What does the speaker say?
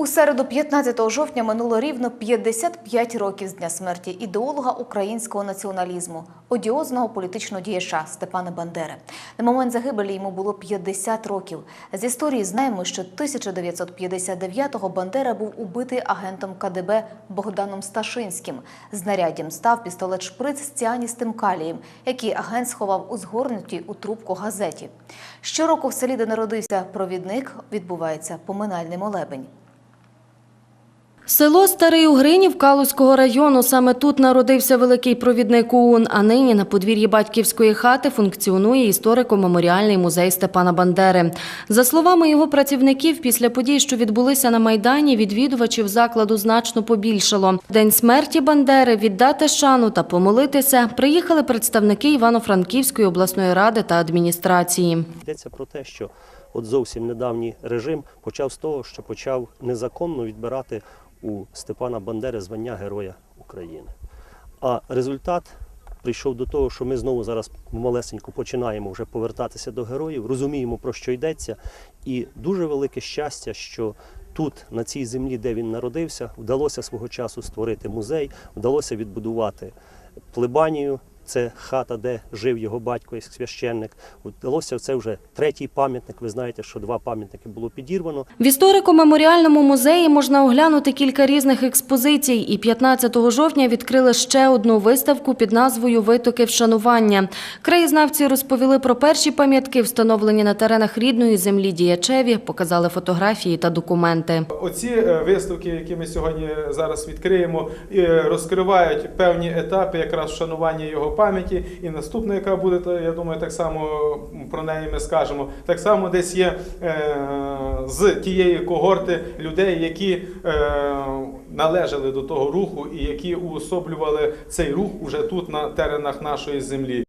У середу 15 жовтня минуло рівно 55 років з дня смерті ідеолога українського націоналізму, одіозного політичного діяча Степана Бандери. На момент загибелі йому було 50 років. З історії знаємо, що 1959-го Бандера був убитий агентом КДБ Богданом Сташинським. Знаряддям став пістолет шприц з ціаністим калієм, який агент сховав у згорнутій у трубку газеті. Щороку в селі, де народився провідник, відбувається поминальний молебень. Село Старий Угринів Калузького району. Саме тут народився великий провідник ОУН, а нині на подвір'ї батьківської хати функціонує історико-меморіальний музей Степана Бандери. За словами його працівників, після подій, що відбулися на Майдані, відвідувачів закладу значно побільшало. День смерті Бандери віддати шану та помолитися приїхали представники Івано-Франківської обласної ради та адміністрації. Йдеться про те, що от зовсім недавній режим почав з того, що почав незаконно відбирати у Степана Бандери звання Героя України. А результат прийшов до того, що ми знову зараз малесенько починаємо вже повертатися до героїв, розуміємо, про що йдеться. І дуже велике щастя, що тут, на цій землі, де він народився, вдалося свого часу створити музей, вдалося відбудувати плебанію. Це хата, де жив його батько як священник. Вдалося це вже третій пам'ятник. Ви знаєте, що два пам'ятники було підірвано. В історико-меморіальному музеї можна оглянути кілька різних експозицій. І 15 жовтня відкрили ще одну виставку під назвою Витоки вшанування. Краєзнавці розповіли про перші пам'ятки, встановлені на теренах рідної землі діячеві, показали фотографії та документи. Оці е, виставки, які ми сьогодні зараз відкриємо, е, розкривають певні етапи якраз вшанування його пам'яті. І наступна, яка буде, то, я думаю, так само про неї ми скажемо. Так само десь є е, з тієї когорти людей, які е, належали до того руху і які уособлювали цей рух уже тут на теренах нашої землі.